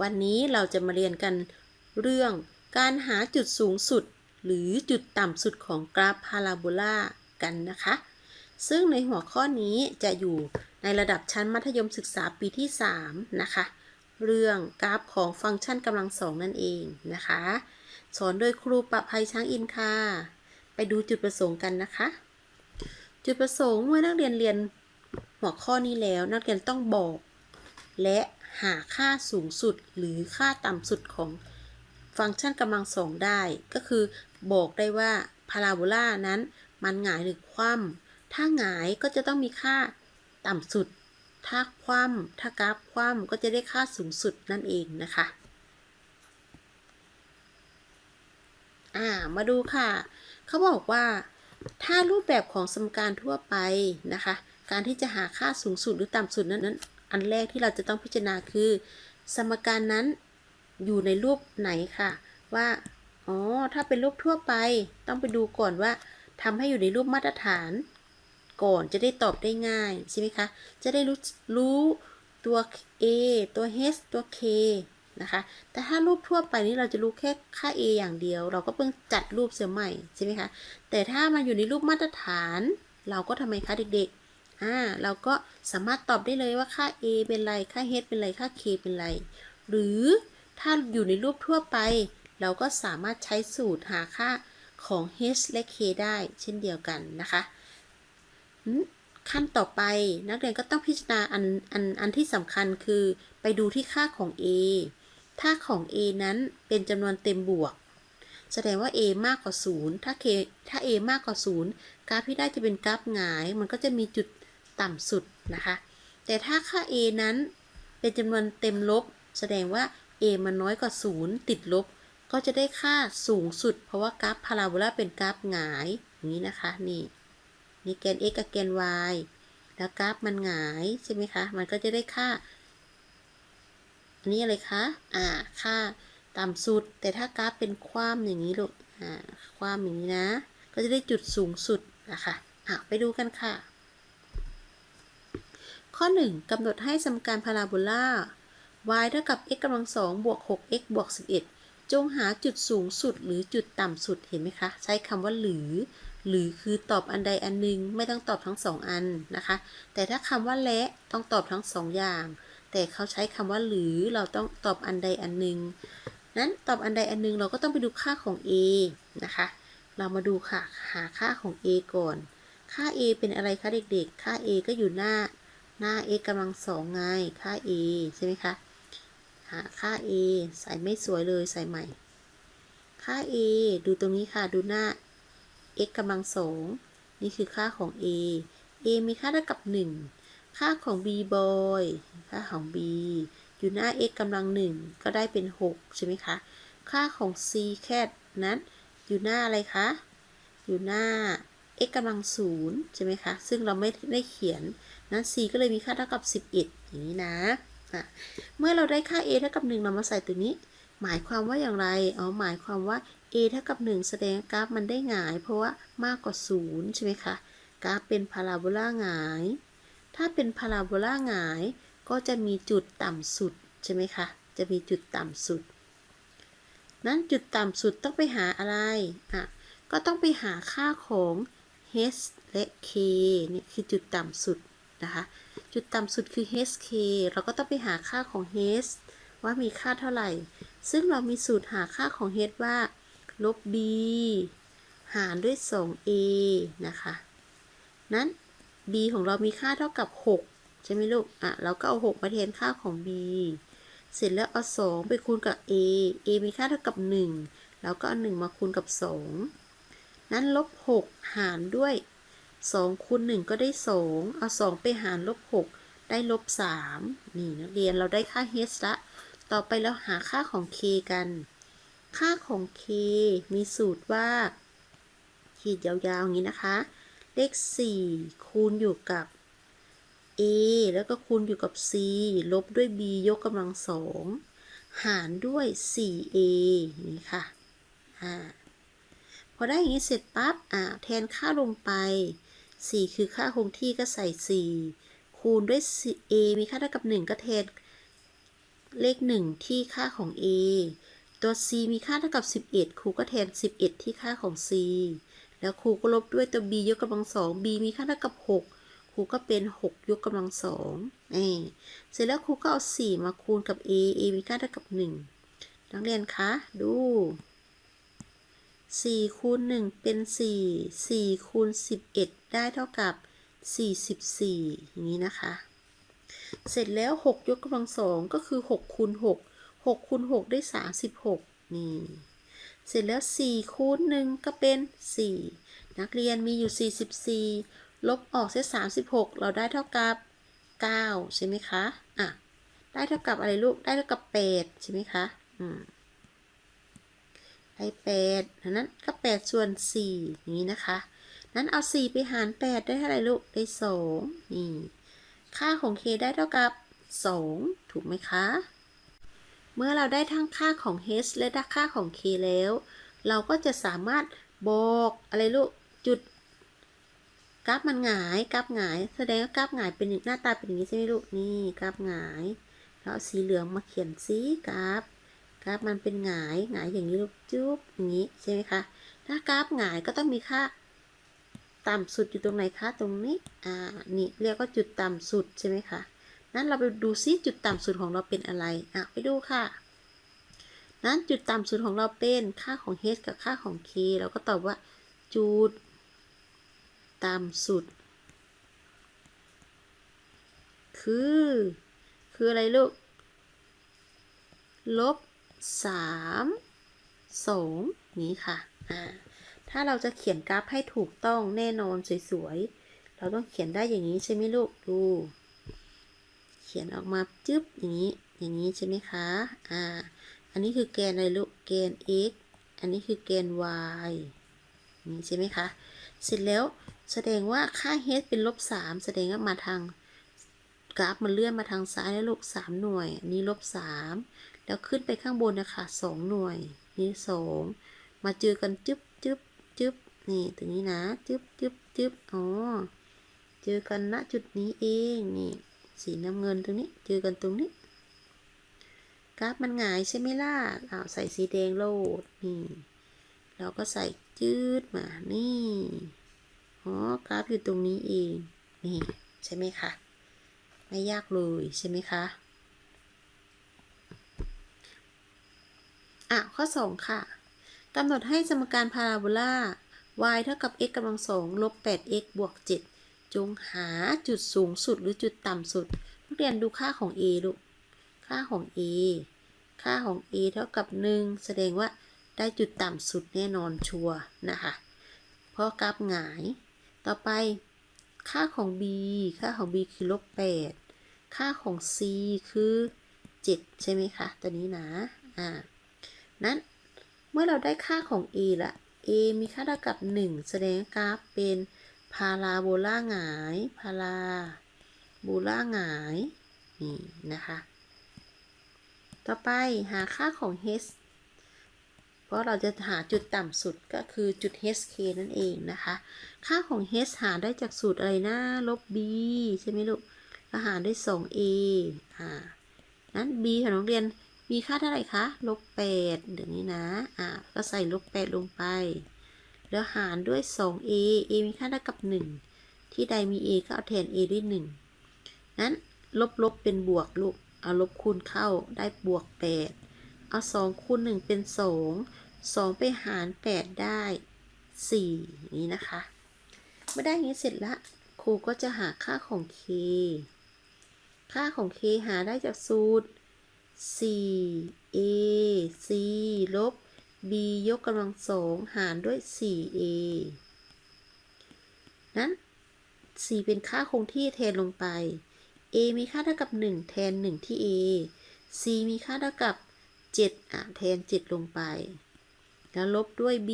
วันนี้เราจะมาเรียนกันเรื่องการหาจุดสูงสุด หรือจุดต่ำสุดของกราฟพาราโบลากันนะคะ ซึ่งในหัวข้อนี้จะอยู่ในระดับชั้นมัธยมศึกษาปีที่ 3 นะคะ เรื่องกราฟของฟังก์ชันกำลังสองนั่นเองนะคะ สอนโดยครูประภัยช้างอินค่ะ ไปดูจุดประสงค์กันนะคะ จุดประสงค์เมื่อนักเรียนเรียนหัวข้อนี้แล้วนักเรียนต้องบอก และ หาค่าสูงสุดหรือค่าต่ำสุดของฟังก์ชันกำลังสองได้ ก็คือบอกได้ว่าพาราโบลานั้นมันหงายหรือคว่ำถ้าหงายก็จะต้องมีค่าต่ำสุด ถ้าคว่ำถ้ากราฟคว่ำก็จะได้ค่าสูงสุดนั่นเองนะคะอ่ามาดูค่ะ เขาบอกว่า ถ้ารูปแบบของสมการทั่วไปนะคะ การที่จะหาค่าสูงสุดหรือต่ำสุดนั้นนั้น อันแรกที่เราจะต้องพิจารณาคือ สมการนั้นอยู่ในรูปไหนค่ะ ว่า อ๋อ ถ้าเป็นรูปทั่วไป ต้องไปดูก่อนว่าทำให้อยู่ในรูปมาตรฐาน ก่อนจะได้ตอบได้ง่ายใช่ไหมคะ จะได้รู้รู้ตัว a ตัว h ตัว k นะคะ แต่ถ้ารูปทั่วไปนี้เราจะรู้แค่ค่า a อย่างเดียว เราก็เพิ่งจัดรูปเสียใหม่ใช่ไหมคะ แต่ถ้ามันอยู่ในรูปมาตรฐาน เราก็ทำไมคะเด็กๆ อ่าเราก็สามารถตอบได้เลยว่าค่า a เป็นไร ค่า h เป็นไร ค่า k เป็นไร หรือถ้าอยู่ในรูปทั่วไป เราก็สามารถใช้สูตรหาค่าของ h และ k ได้เช่นเดียวกันนะคะขั้นต่อไปนักเรียนก็ต้องพิจารณาอันอันอันที่สำคัญคือไปดูที่ค่าของ a ถ้าของ a นั้นเป็นจำนวนเต็มบวก แสดงว่า a มากกว่า 0 ถ้า k ถ้า a มากกว่า 0 กราฟที่ได้จะเป็นกราฟหงาย มันก็จะมีจุด ต่ำสุดนะคะ แต่ถ้าค่า a นั้นเป็นจำนวนเต็มลบ แสดงว่า a มันน้อยกว่า 0 ติดลบ ก็จะได้ค่าสูงสุด เพราะว่ากราฟพาราโบลาเป็นกราฟหงายอย่างนี้นะคะ นี่นี่แกน x กับแกน y แล้วกราฟมันหงายใช่ไหมคะ มันก็จะได้ค่า อันนี้อะไรคะ อ่า ค่าต่ำสุด แต่ถ้ากราฟเป็นคว่ำอย่างนี้ลูก อ่า คว่ำอย่างนี้นะ ก็จะได้จุดสูงสุดนะคะอะไปดูกันค่ะ ข้อ 1กำหนดให้สมการพาราโบลา y เท่ากับ x กำลังสองบวก 6x บวก 11 จงหาจุดสูงสุดหรือจุดต่ำสุดเห็นไหมคะ ใช้คำว่าหรือ หรือคือตอบอันใดอันหนึ่งไม่ต้องตอบทั้งสองอันนะคะ แต่ถ้าคำว่าและต้องตอบทั้งสองอย่าง แต่เขาใช้คำว่าหรือเราต้องตอบอันใดอันหนึ่งนั้นตอบอันใดอันหนึ่งเราก็ต้องไปดูค่าของ a นะคะ เรามาดูค่ะ หาค่าของ a ก่อน ค่า a เป็นอะไรคะเด็กๆ ค่า a ก็อยู่หน้า หน้า x กำลังสองไง ค่า a ใช่ไหมคะ หาค่า a ใส่ไม่สวยเลยใส่ใหม่ ค่า a ดูตรงนี้ค่ะ ดูหน้า x กำลังสองนี่คือค่าของ a a มีค่าเท่ากับ 1 ค่าของ b boy ค่าของ b อยู่หน้า x กำลัง1ก็ได้เป็น 6 ใช่ไหมคะ ค่าของ c cat นั้น อยู่หน้าอะไรคะ อยู่หน้า x กำลัง0ใช่ไหมคะ ซึ่งเราไม่ได้เขียน นั้น c ก็เลยมีค่าเท่ากับ 11 อย่างนี้นะอะเมื่อเราได้ค่า a เท่ากับ 1 เรามาใส่ตัวนี้ หมายความว่าอย่างไรอ๋อหมายความว่า a เท่ากับ 1 แสดงกราฟมันได้หงาย เพราะว่ามากกว่า 0 ใช่ไหมคะ กราฟเป็นพาราโบลาหงาย ถ้าเป็นพาราโบลาหงาย ก็จะมีจุดต่ำสุด ใช่ไหมคะ จะมีจุดต่ำสุด นั้นจุดต่ำสุดต้องไปหาอะไรอะก็ต้องไปหาค่าของ h และ k นี่คือจุดต่ำสุด นะคะ จุดต่ำสุดคือ hk เราก็ต้องไปหาค่าของ h ว่ามีค่าเท่าไหร่ ซึ่งเรามีสูตรหาค่าของ h ว่า ลบ b หารด้วย 2a นะคะ นั้น b ของเรามีค่าเท่ากับ 6 ใช่ไหมลูก อะ เราก็เอา 6 มาแทนค่าของ b เสร็จแล้วเอา 2 ไปคูณกับ a a มีค่าเท่ากับ 1 แล้วก็เอา 1 มาคูณกับ 2 นั้นลบ 6 หารด้วย 2คูณ1ก็ได้ 2 เอา 2 ไปหารลบ 6 ได้ลบ 3 นี่นักเรียนเราได้ค่า h ละ ต่อไปเราหาค่าของ k กัน ค่าของ k มีสูตรว่า ขีดยาวๆอย่างนี้นะคะ เลข 4 คูณอยู่กับ a แล้วก็คูณอยู่กับ c ลบด้วย b ยกกำลังสองหารด้วย 4a นี้ค่ะอ่าพอได้อย่างนี้เสร็จปั๊บ อ่า แทนค่าลงไป 4 คือค่าคงที่ก็ใส่ 4 คูณด้วย a มีค่าเท่ากับ 1 ก็แทนเลข 1 ที่ค่าของ a ตัว c มีค่าเท่ากับ 11 ครูก็แทน 11 ที่ค่าของ c แล้วครูก็ลบด้วยตัว b ยกกำลังสอง b มีค่าเท่ากับ 6 ครูก็เป็น 6 ยกกำลังสองนี่เสร็จแล้วครูก็เอา 4 มาคูณกับ a a มีค่าเท่ากับ 1 นักเรียนคะ ดู 4คูณ1เป็น 4 4คูณ11 ได้เท่ากับ 44 อย่างนี้นะคะ เสร็จแล้ว 6 ยกกำลังสองก็คือ6คูณ6 6คูณ6ได้ 36 นี่ เสร็จแล้ว 4คูณ1ก็เป็น 4 นักเรียนมีอยู่ 44 ลบออกเสีย36 เราได้เท่ากับ 9 ใช่ไหมคะ อะ ได้เท่ากับอะไรลูก ได้เท่ากับ 8 ใช่ไหมคะ อืม ได้8ดังนั้นก็8ส่วน4อย่างนี้นะคะ นั้นเอา 4 ไปหาร 8 ได้เท่าไหร่ลูก ได้ 2 นี่ ค่าของ k ได้เท่ากับ 2 ถูกไหมคะ เมื่อเราได้ทั้งค่าของ h และด้ค่าของ k แล้ว เราก็จะสามารถบอกอะไรลูก จุดกราฟมันหงายกราฟหงาย แสดงว่ากราฟหงายเป็นหน้าตาเป็นอย่างนี้ใช่ไหมลูก นี่กราฟหงาย แล้วเอาสีเหลืองมาเขียนซิกราฟ กราฟมันเป็นหงายหงายอย่างนี้ลูกจุ๊บอย่างนี้ใช่ไหมคะถ้ากราฟหงายก็ต้องมีค่าต่ำสุดอยู่ตรงไหนคะตรงนี้อ่านี่เรียกว่าจุดต่ำสุดใช่ไหมคะนั้นเราไปดูซิจุดต่ำสุดของเราเป็นอะไรอะไปดูค่ะ นั้นจุดต่ำสุดของเราเป็นค่าของ h กับค่าของ k เราก็ตอบว่า จุดต่ำสุด คือ คืออะไรลูก ลบ สามสองนี้ค่ะอ่าถ้าเราจะเขียนกราฟให้ถูกต้องแน่นอนสวยๆ เราต้องเขียนได้อย่างนี้ใช่ไหมลูก ดู เขียนออกมาจึ๊บอย่างนี้ อย่างนี้ใช่ไหมคะ อ่า อันนี้คือแกนอะไรลูก แกน x อันนี้คือแกน y นี่ใช่ไหมคะ เสร็จแล้วแสดงว่าค่า h เป็นลบ3แสดงว่ามาทางกราฟมันเลื่อนมาทางซ้ายแล้วลูก3หน่วย อันนี้ลบ3 แล้วขึ้นไปข้างบนนะคะ2หน่วย นี่2มาเจอกันจึ๊บจึ๊บจึ๊บนี่ตรงนี้นะจึ๊บจึ๊บจึ๊บอ๋อเจอกันณจุดนี้เองนี่สีน้ำเงินตรงนี้เจอกันตรงนี้กราฟมันหงายใช่ไหมล่ะอ้าวใส่สีแดงโลดนี่เราก็ใส่จืดมานี่อ๋อกราฟอยู่ตรงนี้เองนี่ใช่ไหมคะไม่ยากเลยใช่ไหมคะ อะ ข้อ 2 ค่ะกำหนดให้สมการพาราโบลา y เท่ากับ x กำลังสองลบ 8x บวก 7 จงหาจุดสูงสุดหรือจุดต่ำสุด นักเรียนดูค่าของ a ลูก ค่าของ a ค่าของ a เท่ากับ 1 แสดงว่าได้จุดต่ำสุดแน่นอนชัวร์นะคะ เพราะกราฟหงาย ต่อไป ค่าของ b ค่าของ b คือลบ 8 ค่าของ c คือ 7 ใช่ไหมคะ ตัวนี้นะ อ่า นั้น เมื่อเราได้ค่าของ a ละ a มีค่าเท่ากับ 1 แสดงกราฟเป็นพาราโบลาหงายพาราโบลาหงายนี่นะคะ ต่อไปหาค่าของ h เพราะเราจะหาจุดต่ำสุดก็คือจุด hk นั่นเองนะคะ ค่าของ h หาได้จากสูตรอะไรนะ ลบ b ใช่ไหมลูกแล้วหารด้วย 2a อ่า นั้น b ของน้องเรียน มีค่าเท่าไหร่คะลบ8อย่างนี้นะ อ่าก็ใส่ลบ8ลงไป แล้วหารด้วย 2a a มีค่าเท่ากับ 1 ที่ใดมี a ก็เอาแทน a ด้วย 1 นั้นลบลบเป็นบวกลูก เอาลบคูณเข้าได้บวก 8 เอา 2 คูณ 1 เป็น 2 2 ไปหาร 8 ได้ 4 นี้นะคะ เมื่อได้อย่างนี้เสร็จละ ครูก็จะหาค่าของ k ค่าของ k หาได้จากสูตร 4a c ลบ b ยกกำลังสองหารด้วย 4a นั้น 4 เป็นค่าคงที่แทนลงไป a มีค่าเท่ากับ 1 แทน 1 ที่ a c มีค่าเท่ากับ 7 อะ แทน 7 ลงไป แล้วลบด้วย b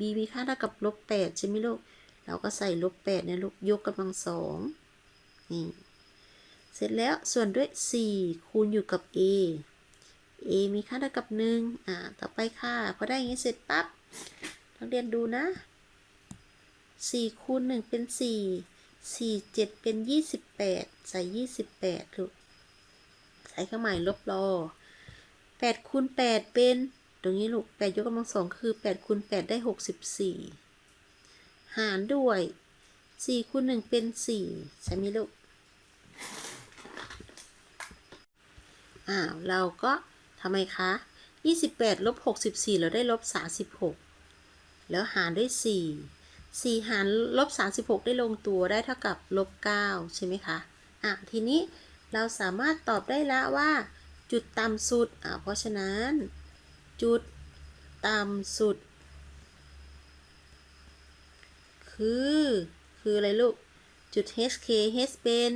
b มีค่าเท่ากับลบ 8 ใช่ไหมลูก เราก็ใส่ลบ8นี่ยลูก ยกกำลังสองนี่ เสร็จแล้วส่วนด้วย 4 คูณอยู่กับ a a มีค่าเท่ากับ1อ่า ต่อไปค่ะ พอได้อย่างนี้เสร็จปั๊บ นักเรียนดูนะ4คูณ1เป็น4 4 7เป็น28ใส่28ลูก ใส่เครื่องหมายลบรอ8คูณ8เป็น ตรงนี้ลูก8ยกกำลังสองคือ8คูณ8ได้64หารด้วย4คูณ1เป็น4ใช่ไหมลูก อ้าว เราก็ ทำไมคะ 28ลบ64 เราได้ลบ36 แล้วหารด้วย 4 4 หารลบ36 ได้ลงตัวได้เท่ากับลบ9ใช่ไหมคะ อะ ทีนี้เราสามารถตอบได้ละว่า จุดต่ำสุด อะ เพราะฉะนั้น จุดต่ำสุด คือ คืออะไรลูก จุด hk h เป็น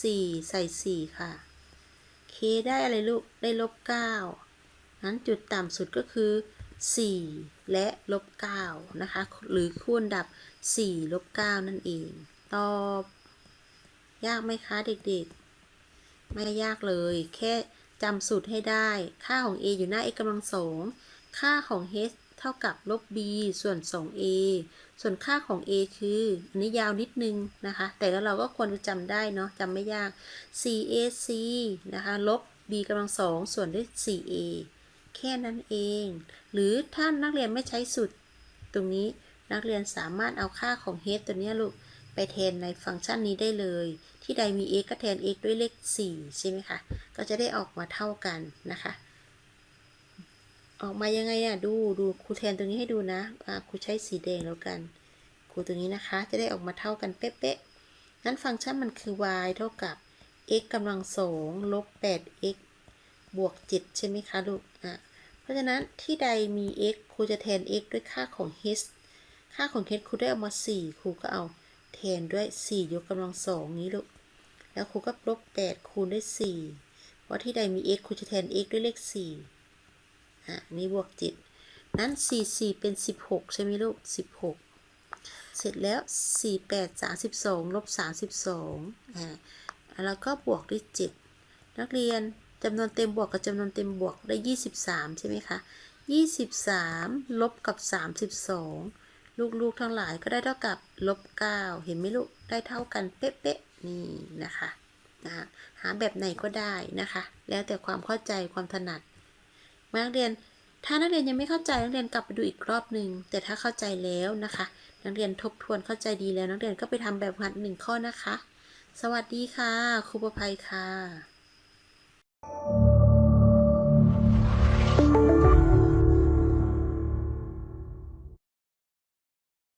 4 ใส่ 4 ค่ะ k ได้อะไรลูก ได้ลบ9นั้นจุดต่ำสุดก็คือ 4 และลบ9นะคะ หรือคูณดับ 4 ลบ 9 นั่นเอง ตอบ ยากไหมคะเด็กๆ ไม่ยากเลย แค่จำสูตรให้ได้ ค่าของ a อยู่หน้า x กำลังสอง ค่าของ h เท่ากับลบ b ส่วน 2a ส่วนค่าของ a คืออันนี้ยาวนิดนึงนะคะ แต่แล้วเราก็ควรจะจำได้เนาะจำไม่ยาก 4ac นะคะลบ b กำลังสองส่วนด้วย 4a แค่นั้นเอง หรือถ้านักเรียนไม่ใช้สูตรตรงนี้นักเรียนสามารถเอาค่าของ h ตัวนี้ลูกไปแทนในฟังก์ชันนี้ได้เลย ที่ใดมี x ก็แทน x ด้วยเลข 4 ใช่ไหมคะ ก็จะได้ออกมาเท่ากันนะคะ ออกมายังไงอะดูดูครูแทนตรงนี้ให้ดูนะอ่าครูใช้สีแดงแล้วกันครูตรงนี้นะคะ จะได้ออกมาเท่ากันเป๊ะๆงั้นฟังก์ชันมันคือ y เท่ากับ x กำลังสองลบ 8x บวก 7 ใช่ไหมคะลูกอะเพราะฉะนั้นที่ใดมี x ครูจะแทน x ด้วยค่าของ h ค่าของ h ครูได้เอามา 4 ครูก็เอาแทนด้วย 4 ยกกำลังสองนี้ลูก แล้วครูก็ลบ 8 คูณด้วย4เพราะที่ใดมี x ครูจะแทน x ด้วยเลข 4 อะมีบวก7นั้น4 4เป็น16ใช่ไหมลูก16เสร็จแล้ว4 8 32ลบ32อ่าแล้วก็บวกด้วย7นักเรียนจำนวนเต็มบวกกับจำนวนเต็มบวกได้ 23 ใช่ไหมคะ 23 ลบกับ 32 ลูกๆทั้งหลายก็ได้เท่ากับลบ 9 เห็นไหมลูก ได้เท่ากันเป๊ะๆ นี่นะคะนะหาแบบไหนก็ได้นะคะ แล้วแต่ความเข้าใจความถนัด นักเรียน ถ้านักเรียนยังไม่เข้าใจนักเรียนกลับไปดูอีกรอบหนึ่งแต่ถ้าเข้าใจแล้วนะคะ นักเรียนทบทวนเข้าใจดีแล้ว นักเรียนก็ไปทำแบบหัดหนึ่งข้อนะคะ สวัสดีค่ะ ครูประภัยค่ะ